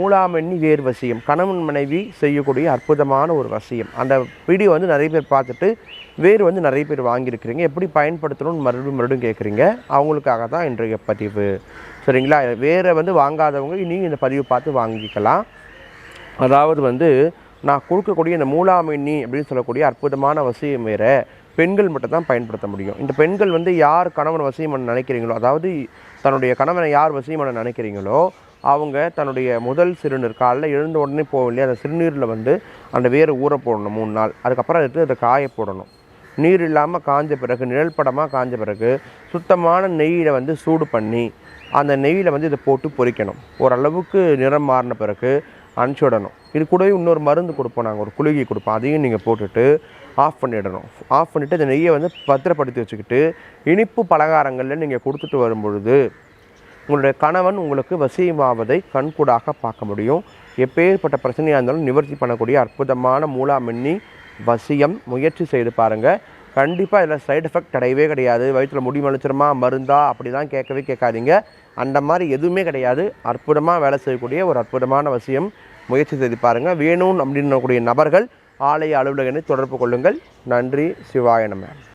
மூலாமெண்ணி வேர் வசியம். கணவன் மனைவி செய்யக்கூடிய அற்புதமான ஒரு வசியம். அந்த வீடியோ வந்து நிறைய பேர் பார்த்துட்டு வேர் வந்து நிறைய பேர் வாங்கியிருக்கிறீங்க. எப்படி பயன்படுத்தணும்னு மறுபடியும் மறுபடியும் கேட்குறீங்க. அவங்களுக்காக தான் இன்றைய பதிவு. சரிங்களா? வேரை வந்து வாங்காதவங்க நீங்கள் இந்த பதிவு பார்த்து வாங்கிக்கலாம். அதாவது வந்து நான் கொடுக்கக்கூடிய இந்த மூலாமெண்ணி அப்படின்னு சொல்லக்கூடிய அற்புதமான வசியம் வேறு. பெண்கள் மட்டும் தான் பயன்படுத்த முடியும். இந்த பெண்கள் வந்து யார் கணவன் வசியம் பண்ண நினைக்கிறீங்களோ அதாவது தன்னுடைய கணவனை யார் வசியம் பண்ண நினைக்கிறீங்களோ அவங்க தன்னுடைய முதல் சிறுநீர் காலைல எழுந்த உடனே போகும் அந்த சிறுநீரில் வந்து அந்த வேரை ஊற போடணும் மூணு நாள். அதுக்கப்புறம் எடுத்து அதை காய போடணும். நீர் இல்லாமல் காஞ்ச பிறகு நிழல் படமாக காஞ்ச பிறகு சுத்தமான நெய்யில் வந்து சூடு பண்ணி அந்த நெய்யில் வந்து இதை போட்டு பொறிக்கணும் ஓரளவுக்கு நிறம் மாறின பிறகு அனுப்பிச்சி விடணும். இது கூடவே இன்னொரு மருந்து கொடுப்போம் நாங்கள் ஒரு குளிகை கொடுப்போம். அதையும் நீங்கள் போட்டுட்டு ஆஃப் பண்ணிடணும். ஆஃப் பண்ணிவிட்டு அந்த நெய்யை வந்து பத்திரப்படுத்தி வச்சுக்கிட்டு இனிப்பு பலகாரங்களில் நீங்கள் கொடுத்துட்டு வரும்பொழுது உங்களுடைய கணவன் உங்களுக்கு வசியமாவதை கண்கூடாக பார்க்க முடியும். எப்பேற்பட்ட பிரச்சனையாக இருந்தாலும் நிவர்த்தி பண்ணக்கூடிய அற்புதமான மூலாமின்னி வசியம் முயற்சி செய்து பாருங்கள் கண்டிப்பாக இதில் சைடு எஃபெக்ட் கிடையவே கிடையாது. வயிற்றில் முடி மலைச்சிருமா மருந்தா? அப்படி தான் கேட்கவே கேட்காதீங்க. அந்த மாதிரி எதுவுமே கிடையாது. அற்புதமாக வேலை செய்யக்கூடிய ஒரு அற்புதமான விஷயம். முயற்சி செய்து பாருங்கள் வேணும் அப்படின்னு கூடிய நபர்கள் ஆலய அலுவலகனை தொடர்பு கொள்ளுங்கள். நன்றி. சிவாய நம.